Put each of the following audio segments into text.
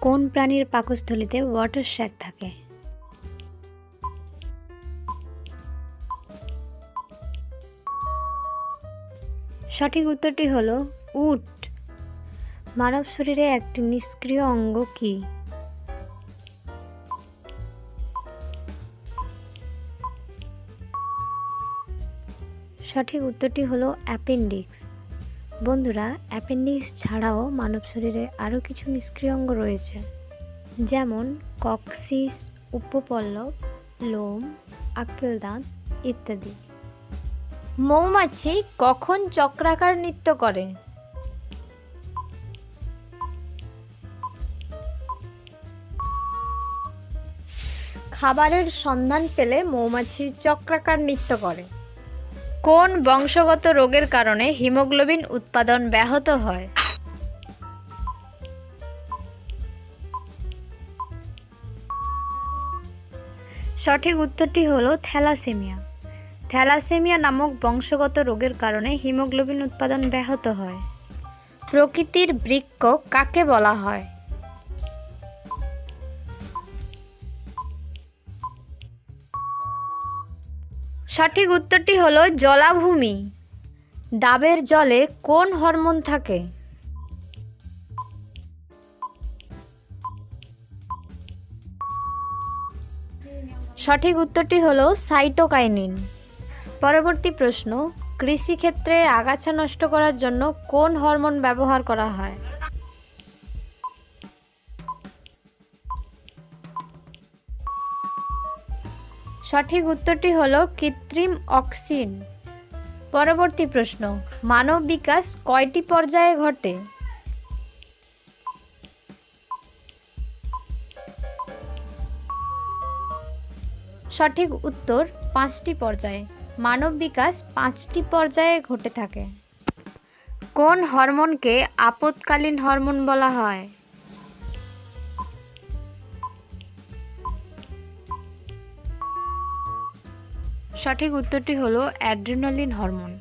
কোন প্রাণীর পাকস্থলীতে ওয়াটার শ্যাক থাকে? সঠিক উত্তরটি হলো উট। মানব শরীরে একটি নিষ্ক্রিয় অঙ্গ কি? সঠিক উত্তরটি হলো অ্যাপেন্ডিক্স। বন্ধুরা, অ্যাপেন্ডিক্স ছাড়াও মানব শরীরে আরও কিছু নিষ্ক্রিয় অঙ্গ রয়েছে। যেমন কক্সিস, উপপল্লব, লোম আক্কেল দাঁত ইত্যাদি। মৌমাছি কখন চক্রাকার নৃত্য করে? খাবারের সন্ধান পেলে মৌমাছি চক্রাকার নৃত্য করে। কোন বংশগত রোগের কারণে হিমোগ্লোবিন উৎপাদন ব্যাহত হয়? সঠিক উত্তরটি হলো থ্যালাসেমিয়া। থ্যালাসেমিয়া নামক বংশগত রোগের কারণে হিমোগ্লোবিন উৎপাদন ব্যাহত হয়। প্রকৃতির বৃক্ষ কাকে বলা হয়? সঠিক উত্তরটি হলো জলাভূমি। ডাবের জলে কোন হরমোন থাকে? সঠিক উত্তরটি হলো সাইটোকাইনিন। পরবর্তী প্রশ্ন, কৃষিক্ষেত্রে আগাছা নষ্ট করার জন্য কোন হরমোন ব্যবহার করা হয়? সঠিক উত্তরটি হলো কৃত্রিম অক্সিন। পরবর্তী প্রশ্ন, মানব বিকাশ কয়টি পর্যায়ে ঘটে? সঠিক উত্তর, পাঁচটি পর্যায়ে। মানব বিকাশ পাঁচটি পর্যায়ে ঘটে থাকে। কোন হরমোনকে আপৎকালীন হরমোন বলা হয়? সঠিক উত্তরটি হলো অ্যাড্রিনালিন হরমোন।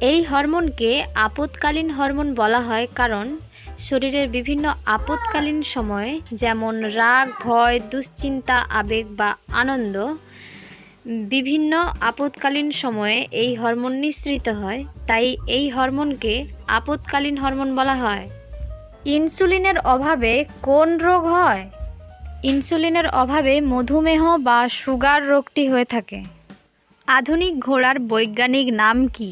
এই হরমোনকে আপৎকালীন হরমোন বলা হয় কারণ শরীরের বিভিন্ন আপৎকালীন সময়ে যেমন রাগ ভয় দুশ্চিন্তা আবেগ বা আনন্দ বিভিন্ন আপৎকালীন সময়ে এই হরমোন নিঃসৃত হয় তাই এই হরমোনকে আপৎকালীন হরমোন বলা হয়। ইনসুলিনের অভাবে কোন রোগ হয়? ইনসুলিনের অভাবে মধুমেহ বা সুগার রোগটি হয়ে থাকে। আধুনিক ঘোড়ার বৈজ্ঞানিক নাম কি?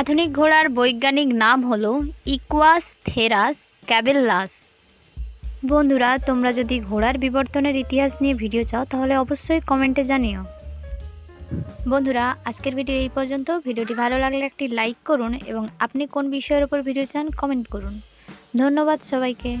আধুনিক ঘোড়ার বৈজ্ঞানিক নাম হল ইকুয়াস ফেরাস ক্যাবেল্লাস। বন্ধুরা, তোমরা যদি ঘোড়ার বিবর্তনের ইতিহাস নিয়ে ভিডিও চাও, তাহলে অবশ্যই কমেন্টে জানিও। বন্ধুরা, আজকের ভিডিও এই পর্যন্ত। ভিডিওটি ভালো লাগলে একটি লাইক করুন এবং আপনি কোন বিষয়ের উপর ভিডিও চান, কমেন্ট করুন। ধন্যবাদ সবাইকে।